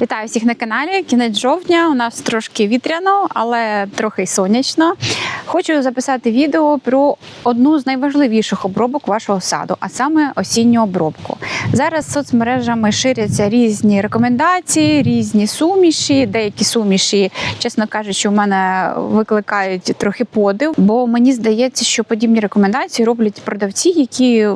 Вітаю всіх на каналі. Кінець жовтня. У нас трошки вітряно, але трохи й сонячно. Хочу записати відео про одну з найважливіших обробок вашого саду, а саме осінню обробку. Зараз соцмережами ширяться різні рекомендації, різні суміші. Деякі суміші, чесно кажучи, у мене викликають трохи подив, бо мені здається, що подібні рекомендації роблять продавці, які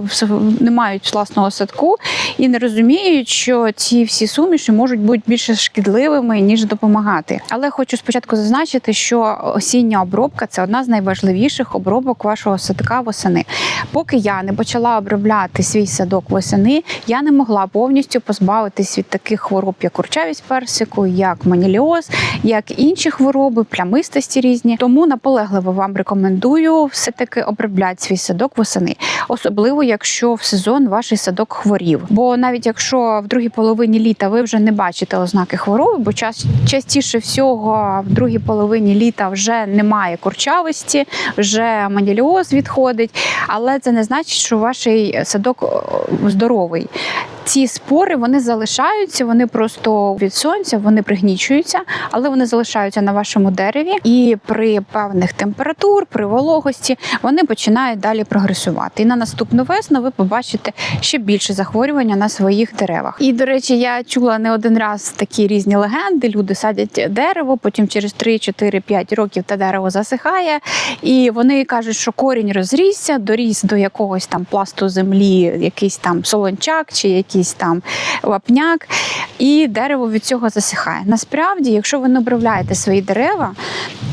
не мають власного садку і не розуміють, що ці всі суміші можуть бути більше шкідливими ніж допомагати. Але хочу спочатку зазначити, що осіння обробка це одна з найважливіших обробок вашого садка восени. Поки я не почала обробляти свій садок восени, я не могла повністю позбавитись від таких хвороб, як курчавість персику, як маніліоз, як інші хвороби, плямистості різні. Тому наполегливо вам рекомендую все таки обробляти свій садок восени, особливо якщо в сезон ваш садок хворів. Бо навіть якщо в другій половині літа ви вже не бачите ознаки хвороби, бо час частіше всього в другій половині літа вже немає курчавості, вже маніліоз відходить, але це не значить, що ваш садок здоровий. Ці спори вони залишаються, вони просто від сонця, вони пригнічуються, але вони залишаються на вашому дереві, і при певних температур, при вологості вони починають далі прогресувати. І на наступну весну ви побачите ще більше захворювання на своїх деревах. І до речі, я чула не один раз такі різні легенди. Люди садять дерево, потім через 3, 4, 5 років те дерево засихає, і вони кажуть, що корінь розрісся, доріс до якогось там пласту землі, якийсь там солончак чи якийсь там вапняк, і дерево від цього засихає. Насправді, якщо ви не обробляєте свої дерева,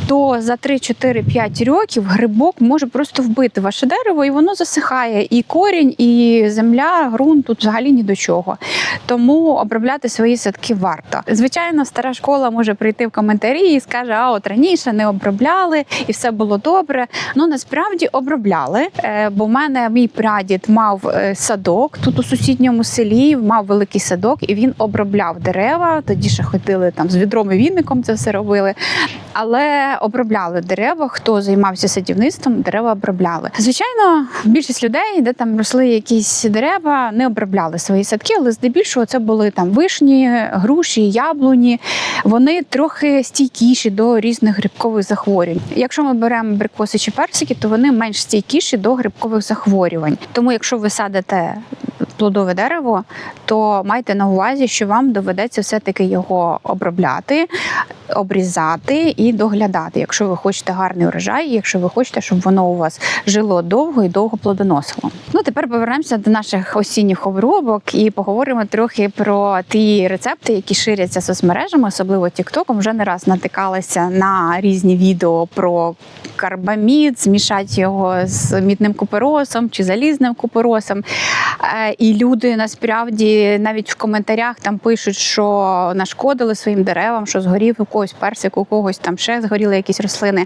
то за 3-4-5 років грибок може просто вбити ваше дерево, і воно засихає. І корінь, і земля, ґрунт тут взагалі ні до чого. Тому обробляти свої садки варто. Звичайно, стара школа може прийти в коментарі і скаже: а от раніше не обробляли, і все було добре. Ну насправді обробляли. Е, Бо в мене мій прадід мав е, садок тут у сусідньому селі, мав великий садок, і він обробляв дерева. Тоді ще ходили там з відром і віником це все робили. Але обробляли дерева. Хто займався садівництвом, дерева обробляли. Звичайно, більшість людей, де там росли якісь дерева, не обробляли свої садки, але здебільшого це були там вишні, груші, яблуні. Вони трохи стійкіші до різних грибкових захворювань. Якщо ми беремо абрикоси чи персики, то вони менш стійкіші до грибкових захворювань. Тому, якщо ви садите плодове дерево, то майте на увазі, що вам доведеться все-таки його обробляти, обрізати і доглядати, якщо ви хочете гарний урожай, і якщо ви хочете, щоб воно у вас жило довго і довго плодоносило. Ну тепер повернемося до наших осінніх обробок і поговоримо трохи про ті рецепти, які ширяться соцмережами, особливо Тіктоком. Вже не раз натикалася на різні відео про карбамід, змішати його з мідним куперосом чи залізним куперосом. Е, І люди насправді навіть в коментарях там пишуть, що нашкодили своїм деревам, що згорів у когось персик, у когось там ще згоріли якісь рослини.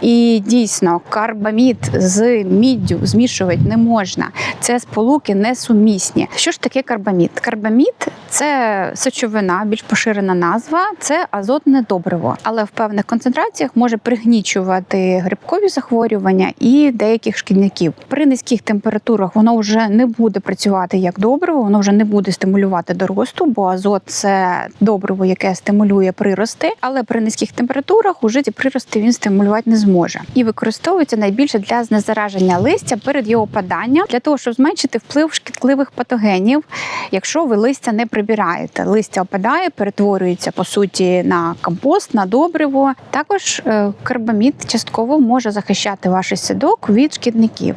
І дійсно, карбамід з міддю змішувати не можна. Це сполуки несумісні. Що ж таке карбамід? Карбамід це сечовина, більш поширена назва, це азотне добриво, але в певних концентраціях може пригнічувати грибкові захворювання і деяких шкідників. При низьких температурах воно вже не буде працювати як добриво, воно вже не буде стимулювати до росту, бо азот це добриво, яке стимулює прирости, але при низьких температурах уже ці прирости він стимулювати не зможе і використовується найбільше для знезараження листя перед його паданням, для того, щоб зменшити вплив шкідливих патогенів, якщо ви листя не прибираєте. Листя опадає, перетворюється по суті на компост, на добриво. Також е, карбамід частково може захищати ваш садок від шкідників,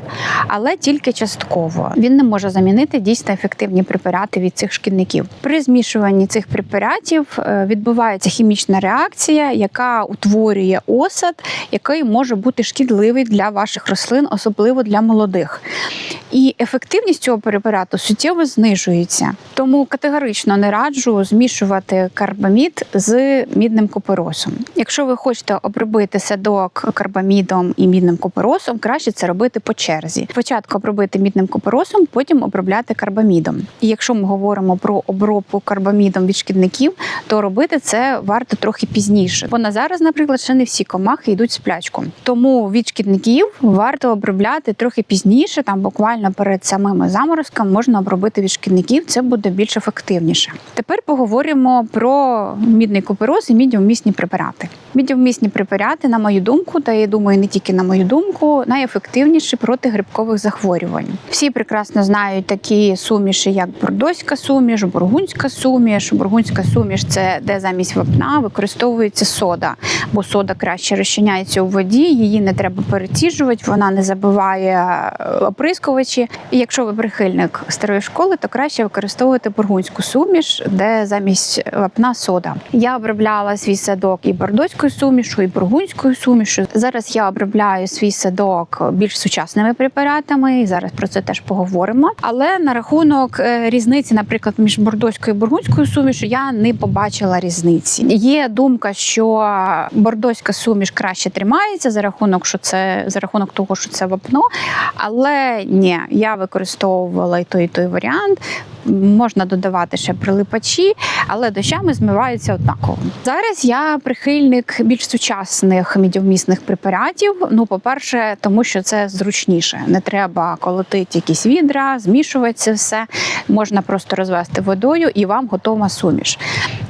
але тільки частково. Він не може замінити дійсно ефективні препарати від цих шкідників. При змішуванні цих препаратів е, відбувається хімічна реакція, яка утворює осад, який може бути шкідливий для ваших рослин, особливо для молодих. І ефективність цього препарату суттєво знижується. Тому категорично не раджу змішувати карбамід з мідним куперосом. Якщо ви хочете обробити садок карбамідом і мідним куперосом, краще це робити по черзі. Спочатку обробити мідним куперосом, потім обробляти карбамідом. І якщо ми говоримо про обробку карбамідом від шкідників, то робити це варто трохи пізніше. Бо на зараз, наприклад, ще не всі комахи йдуть в сплячку. Тому від шкідників варто обробляти трохи пізніше, там буквально перед самими заморозками можна обробити від шкідників. Це буде більш ефективніше. Тепер поговоримо про мідний купероз і мідіумісні препарати. Мідіумісні препарати, на мою думку, та я думаю, не тільки на мою думку, найефективніші проти грибкових захворювань. Всі прекрасно знають такі суміші, як бордоська суміш, бургунська суміш. Бургунська суміш це де замість вапна використовується сода, бо сода краще розчиняється у воді, її не треба переціжувати, вона не забиває е, оприскувачі. І якщо ви прихильник старої школи, то краще використовувати бургунську суміш, де замість вапна сода. Я обробляла свій садок і бордоською сумішу, і бургунською сумішу. Зараз я обробляю свій садок більш сучасними препаратами, і зараз про це теж поговоримо. Але на рахунок е, різниці, наприклад, між бордоською і бургунською сумішю, я не побачила різниці. Є думка, що бордоська суміш краще тримається за рахунок, що це за рахунок того, що це вапно. Але ні, я використовувала і той, і той варіант. Можна додавати ще прилипачі, але дощами змиваються однаково. Зараз я прихильник більш сучасних мідівмісних препаратів. Ну, по-перше, тому що це зручніше. Не треба колотити якісь відра, змішувати це все. Можна просто розвести водою і вам готова суміш.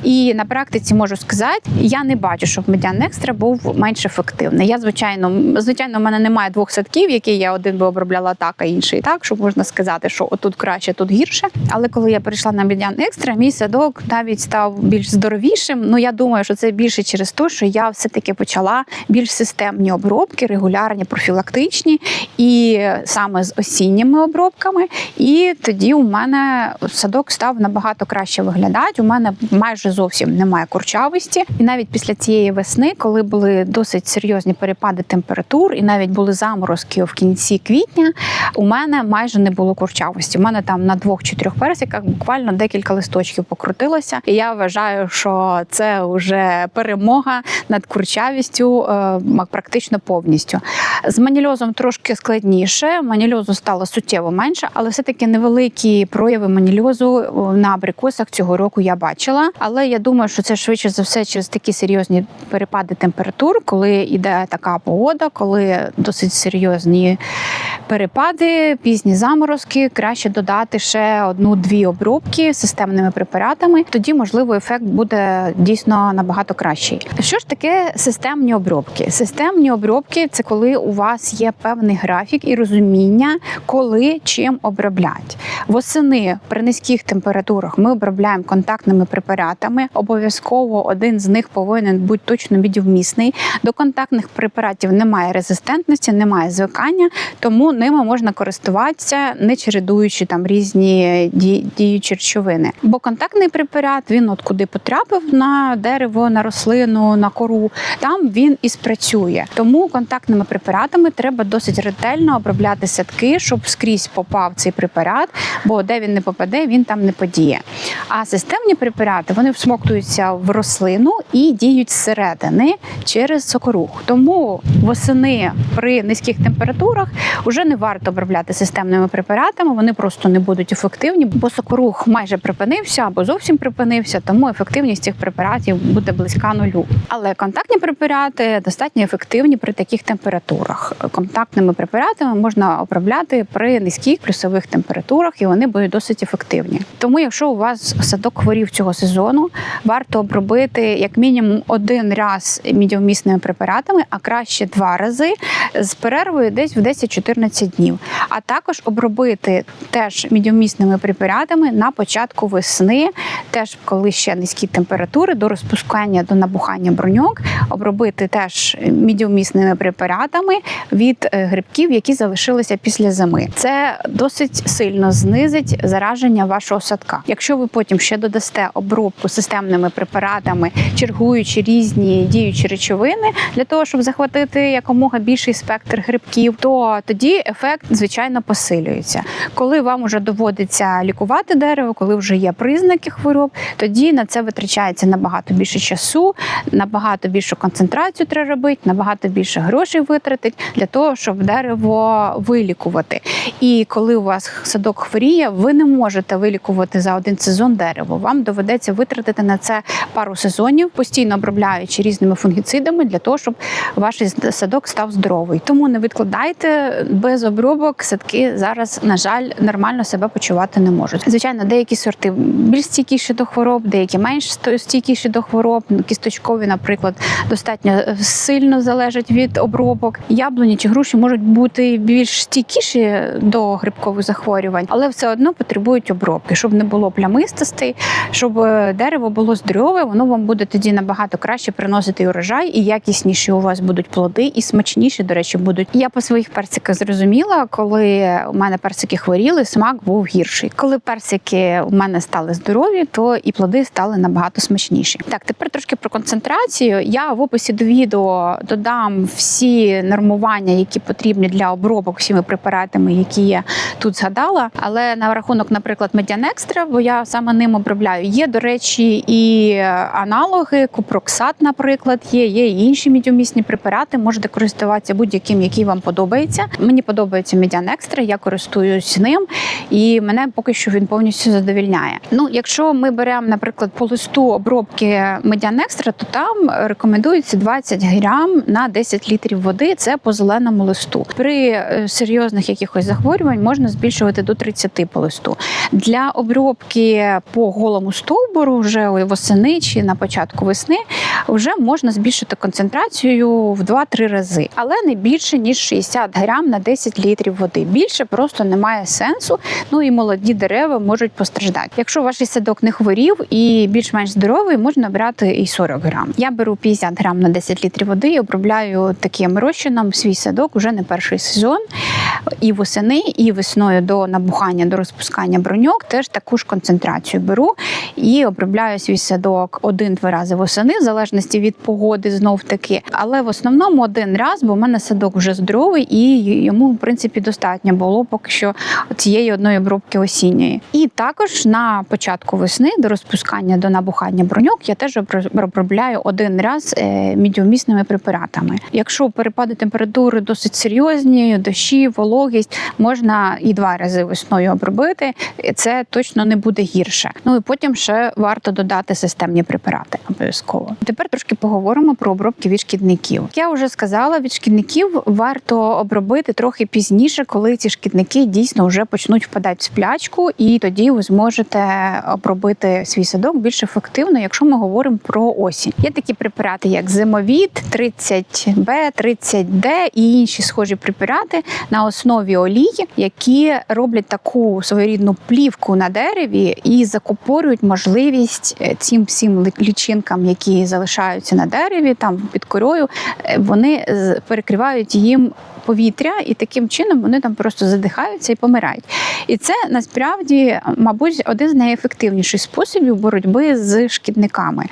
І на практиці можу сказати, я не бачу, щоб медян екстра був менш ефективний. Я звичайно, звичайно, в мене немає двох садків, які я один би обробляла так, а інший так, щоб можна сказати, що отут краще, тут гірше. Але коли я перейшла на медян екстра, мій садок навіть став більш здоровішим. Ну я думаю, що це більше через те, що я все таки почала більш системні обробки, регулярні, профілактичні, і саме з осінніми обробками. І тоді у мене садок став набагато краще виглядати. У мене майже зовсім немає курчавості. І навіть після цієї весни, коли були досить серйозні перепади температур, і навіть були заморозки в кінці квітня, у мене майже не було курчавості. У мене там на двох чи трьох персиках буквально декілька листочків покрутилося. І я вважаю, що це вже перемога над курчавістю е, практично повністю. З манільозом трошки складніше. Манільозу стало суттєво менше, але все-таки невеликі прояви манільозу на абрикосах цього року я бачила. Але я думаю, що це швидше за все через такі серйозні перепади температур, коли йде така погода, коли досить серйозні перепади, пізні заморозки. Краще додати ще одну-дві обробки системними препаратами. Тоді, можливо, ефект буде дійсно набагато кращий. Що ж таке системні обробки? Системні обробки це коли у вас є певний графік і розуміння, коли чим оброблять. Восени при низьких температурах ми обробляємо контактними препаратами. Обов'язково один з них повинен бути точно мідівмісний. До контактних препаратів немає резистентності, немає звикання, тому ними можна користуватися, не чередуючи там різні діючі речовини. Бо контактний препарат він от куди потрапив на дерево, на рослину, на кору, там він і спрацює. Тому контактними препаратами треба досить ретельно обробляти садки, щоб скрізь попав цей препарат, бо де він не попаде, він там не подіє. А системні препарати вони всмоктуються в рослину і діють зсередини через сокорух. Тому восени при низьких температурах вже не варто обробляти системними препаратами. Вони просто не будуть ефективні, бо сокорух майже припинився або зовсім припинився, тому ефективність цих препаратів буде близька нулю. Але контактні препарати достатньо ефективні при таких температурах. Контактними препаратами можна обробляти при низьких плюсових температурах, і вони будуть досить ефективні. Тому, якщо у вас садок хворів цього сезону, варто обробити як мінімум один раз мідіумісними препаратами, а краще два рази з перервою десь в 10-14 днів. А також обробити теж мідіумісними препаратами на початку весни, теж коли ще низькі температури до розпускання до набухання броньок, обробити теж мідіумісними препаратами від е, грибків, які залишилися після зими. Це досить сильно знизить зараження вашого садка. Якщо ви потім ще додасте обробку системними препаратами, чергуючи різні діючі речовини для того, щоб захватити якомога більший спектр грибків, то тоді ефект звичайно посилюється. Коли вам вже доводиться лікувати дерево, коли вже є признаки хвороб, тоді на це витрачається набагато більше часу, набагато більшу концентрацію треба робити, набагато більше грошей витратить для того, щоб дерево вилікувати. І коли у вас садок хворіє, ви не можете вилікувати за один сезон дерево. Вам доведеться витратити на це пару сезонів, постійно обробляючи різними фунгіцидами для того, щоб ваш садок став здоровий. Тому не відкладайте без обробок. Садки зараз, на жаль, нормально себе почувати не можуть. Звичайно, деякі сорти більш стійкіші до хвороб, деякі менш стійкіші до хвороб. Кісточкові, наприклад, достатньо е, сильно залежать від обробок. Яблуні чи груші можуть бути більш стійкіші до грибкових захворювань, але все одно потребують обробки, щоб не було плямистостей, щоб е, дерево було здорове. Воно вам буде тоді набагато краще приносити урожай, і якісніші у вас будуть плоди, і смачніші, до речі, будуть. Я по своїх персиках зрозуміла, коли у мене персики хворіли, смак був гірший. Коли персики у мене стали здорові, то і плоди стали набагато смачніші. Так, тепер трошки про концентрацію. Я в описі до відео додам всі нормування, які потрібні для обробок всіми препаратами, які я тут згадала. Але на рахунок, наприклад, Медіанекстра, бо я саме ним обробляю. Є, до речі, і аналоги, купроксат, наприклад, є, є і інші медіумісні препарати. Можете користуватися будь-яким, який вам подобається. Мені подобається Медіанекстра, я користуюсь ним, і мене поки що він повністю задовільняє. Ну, якщо ми беремо, наприклад, по листу обробки Медіанекстра, то там рекомендується 20 грам на 10 літрів води. Це по зеленому листу. При е, серйозних якихось захворювань можна збільшувати до 30 по листу. Для обробки по голому стовбуру вже восени чи на початку весни вже можна збільшити концентрацію в 2-3 рази, але не більше ніж 60 грам на 10 літрів води. Більше просто немає сенсу. Ну і молоді дерева можуть постраждати. Якщо ваш садок не хворів і більш-менш здоровий, можна брати і 40 грам. Я беру 50 грам на 10 літрів води і обробляю таким розчином свій садок уже не перший сезон. І восени, і весною до набухання, до розпускання броньок теж таку ж концентрацію беру і обробляю свій садок один-два рази восени, в залежності від погоди, знов таки. Але в основному один раз, бо в мене садок вже здоровий, і йому в принципі достатньо було поки що цієї одної обробки осінньої. І також на початку весни до розпускання до набухання броньок я теж обробляю один раз е, мідіумісними препаратами. Якщо перепади температури досить серйозні, дощі, вологість, можна і два рази весною обробити. Це точно не буде гірше. Ну і потім ще варто додати системні препарати обов'язково. Тепер трошки поговоримо про обробки від шкідників. Я вже сказала, від шкідників варто обробити трохи пізніше, коли ці шкідники дійсно вже почнуть впадати в сплячку, і тоді ви зможете обробити свій садок більш ефективно, якщо ми говоримо про осінь. Є такі препарати, як зимовід, 30Б, 30Д і інші схожі препарати на основі олії, які роблять таку своєрідну плівку на дереві і закупорюють можливість е, цим всім лічинкам, які залишаються на дереві, там під корою, е, вони перекривають їм повітря, і таким чином вони там просто задихаються і помирають. І це насправді, мабуть, один з найефективніших способів боротьби з шкідниками,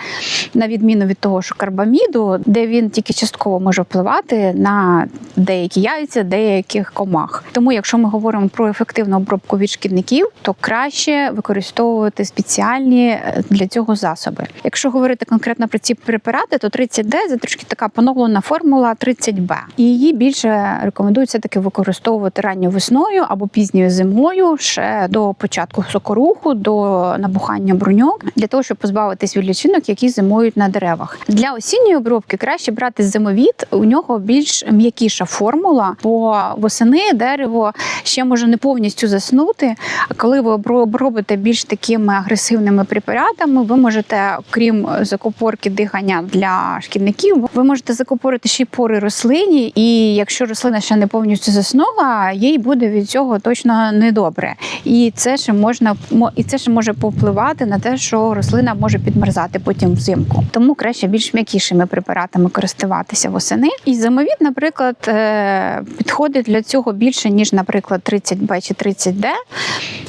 на відміну від того, що карбаміду, де він тільки частково може впливати на деякі яйця, деяких комах. Тому, якщо ми говоримо про ефективну обробку від шкідників, то краще використовувати спеціальні е, для цього засоби. Якщо говорити конкретно про ці препарати, то 30D – це трошки така поновлена формула 30B. І її більше рекомендується таки використовувати ранньою весною або пізньою зимою, ще до початку сокоруху, до набухання бруньок, для того, щоб позбавитись від лічинок, які зимують на деревах. Для осінньої обробки краще брати зимовід. У нього більш м'якіша формула, бо восени дерево ще може не повністю заснути. А коли ви обробите більш такими агресивними препаратами, ви можете, крім закупорки дихання для шкідників, ви можете закупорити ще й пори рослині. І якщо рослина рослина ще не повністю заснула, їй буде від цього точно недобре. І це ще можна і це ще може повпливати на те, що рослина може підмерзати потім взимку. Тому краще більш м'якішими препаратами користуватися восени. І зимовід, наприклад, е, підходить для цього більше ніж, наприклад, 30Б чи 30Д,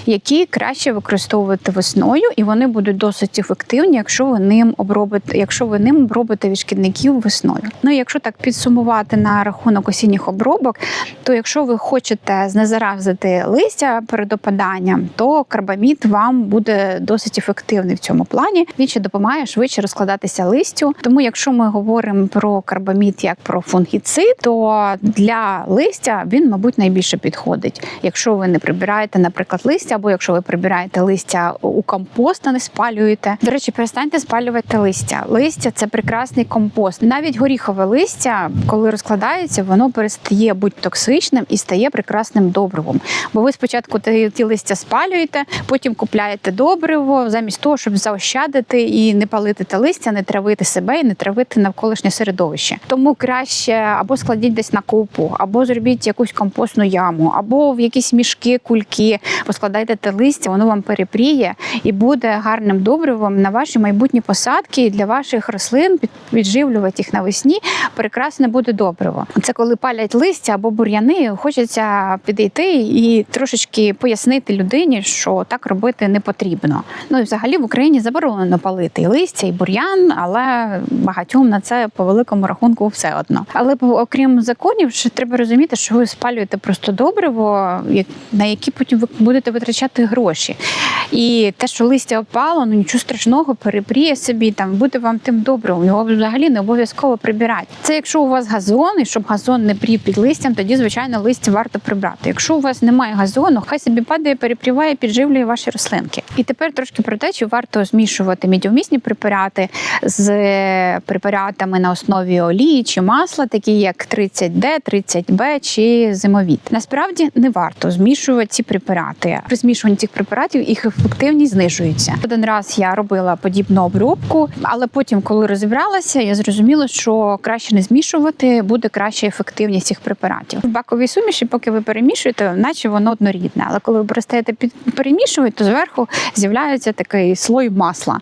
які краще використовувати весною, і вони будуть досить ефективні, якщо ви ним обробите, якщо ви ним обробите від шкідників весною. Ну і якщо так підсумувати на рахунок осінніх обробок, то якщо ви хочете знезаразити листя перед опаданням, то карбамід вам буде досить ефективний в цьому плані. Він ще допомагає швидше розкладатися листю. Тому, якщо ми говоримо про карбамід як про фунгіцид, то для листя він, мабуть, найбільше підходить. Якщо ви не прибираєте, наприклад, листя, або якщо ви прибираєте листя у компост, а не спалюєте. До речі, перестаньте спалювати листя. Листя це прекрасний компост. Навіть горіхове листя, коли розкладається, воно перестає бути токсичним і стає прекрасним добривом. Бо ви спочатку ті, листя спалюєте, потім купляєте добриво, замість того, щоб заощадити і не палити те листя, не травити себе і не травити навколишнє середовище. Тому краще або складіть десь на купу, або зробіть якусь компостну яму, або в якісь мішки, кульки, поскладайте те листя, воно вам перепріє і буде гарним добривом на ваші майбутні посадки і для ваших рослин під- підживлювати їх навесні. Прекрасне буде добриво. Це коли палять листя або бур'яни, хочеться підійти і трошечки пояснити людині, що так робити не потрібно. Ну і взагалі в Україні заборонено палити і листя, і бур'ян, але багатьом на це по великому рахунку все одно. Але окрім законів, ще треба розуміти, що ви спалюєте просто добриво, на які потім ви будете витрачати гроші. І те, що листя опало, ну нічого страшного, перепріє собі, там буде вам тим добривом. Його взагалі не обов'язково прибирати. Це якщо у вас газон, і щоб газон не прів під листям, тоді звичайно листя варто прибрати. Якщо у вас немає газону, хай собі падає, перепріває, підживлює ваші рослинки. І тепер трошки про те, чи варто змішувати мідіумісні препарати з препаратами на основі олії чи масла, такі як 30D, 30B чи зимовіт. Насправді не варто змішувати ці препарати. При змішуванні цих препаратів їх ефективність знижується. Один раз я робила подібну обробку, але потім, коли розібралася, я зрозуміла, що краще не змішувати, буде краща ефективність цих препаратів. В баковій суміші, поки ви перемішуєте, наче воно однорідне. Але коли ви перестаєте перемішувати, то зверху з'являється такий слой масла.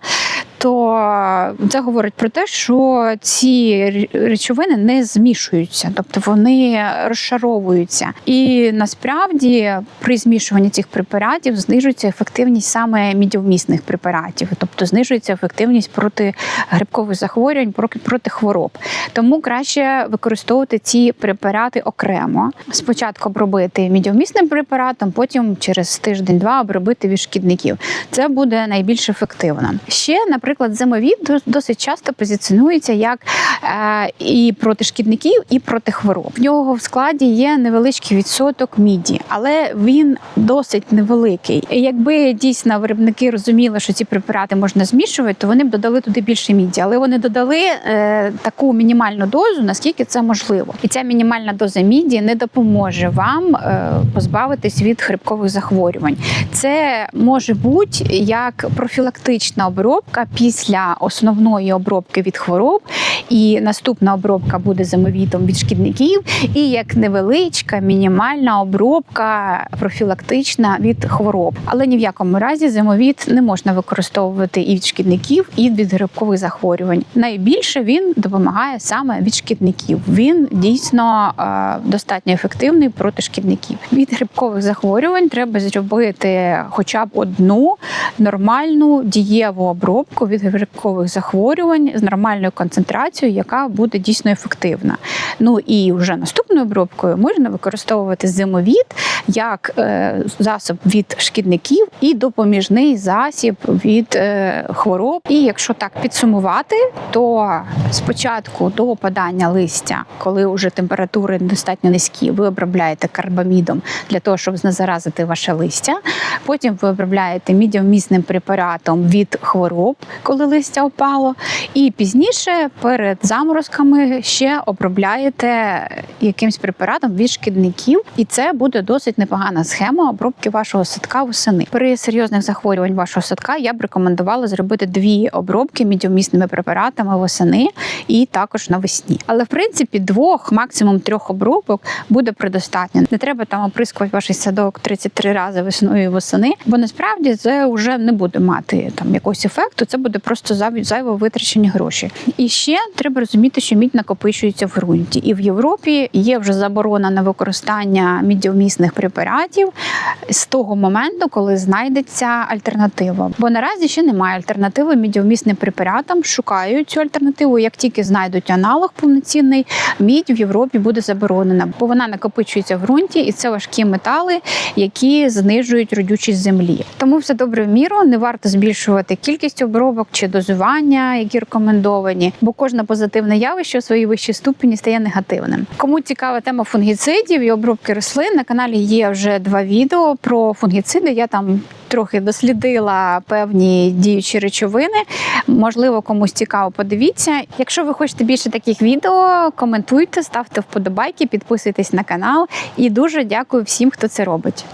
То це говорить про те, що ці речовини не змішуються, тобто вони розшаровуються. І насправді при змішуванні цих препаратів знижується ефективність саме мідіумісних препаратів, тобто знижується ефективність проти грибкових захворювань, проти, хвороб. Тому краще використовувати ці препарати окремо. Спочатку обробити мідіумісним препаратом, потім через тиждень-два обробити від шкідників. Це буде найбільш ефективно. Ще, наприклад, зимовід дос- досить часто позиціонується як е, і проти шкідників, і проти хвороб. В нього в складі є невеличкий відсоток міді, але він досить невеликий. І якби дійсно виробники розуміли, що ці препарати можна змішувати, то вони б додали туди більше міді. Але вони додали е, таку мінімальну дозу, наскільки це можливо. І ця мінімальна доза міді не допоможе вам е, позбавитись від хрибкових захворювань. Це може бути як профілактична обробка після основної обробки від хвороб, і наступна обробка буде зимовітом від шкідників, і як невеличка мінімальна обробка профілактична від хвороб. Але ні в якому разі зимовіт не можна використовувати і від шкідників, і від грибкових захворювань. Найбільше він допомагає саме від шкідників. Він дійсно е, достатньо ефективний проти шкідників. Від грибкових захворювань треба зробити хоча б одну нормальну дієву обробку від грибкових захворювань з нормальною концентрацією, яка буде дійсно ефективна. Ну і вже наступною обробкою можна використовувати зимовід як е, засіб від шкідників і допоміжний засіб від е, хвороб. І якщо так підсумувати, то спочатку до опадання листя, коли вже температури достатньо низькі, ви обробляєте карбамідом для того, щоб знезаразити ваше листя. Потім ви обробляєте мідіумісним препаратом від хвороб, коли листя опало. І пізніше перед заморозками ще обробляєте якимсь препаратом від шкідників, і це буде досить непогана схема обробки вашого садка восени. При серйозних захворювань вашого садка я б рекомендувала зробити дві обробки мідіумісними препаратами восени і також навесні. Але в принципі двох, максимум трьох обробок буде предостатньо. Не треба там оприскувати ваш садок 33 рази весною і восени, бо насправді це вже не буде мати там якогось ефекту. Це буде просто зайво витрачені гроші. І ще треба розуміти, що мідь накопичується в ґрунті, і в Європі є вже заборона на використання мідіумісних препаратів з того моменту, коли знайдеться альтернатива. Бо наразі ще немає альтернативи мідіумісним препаратам. Шукають цю альтернативу. Як тільки знайдуть аналог повноцінний, мідь в Європі буде заборонена, бо вона накопичується в ґрунті, і це важкі метали, які знижують родючість землі. Тому все добре в міру. Не варто збільшувати кількість обробок чи дозування, які рекомендовані, бо кожне позитивне явище у своїй вищій ступені стає негативним. Кому цікава тема фунгіцидів і обробки рослин, на каналі є вже два відео про фунгіциди. Я там трохи дослідила певні діючі речовини. Можливо, комусь цікаво, подивіться. Якщо ви хочете більше таких відео, коментуйте, ставте вподобайки, підписуйтесь на канал. І дуже дякую всім, хто це робить.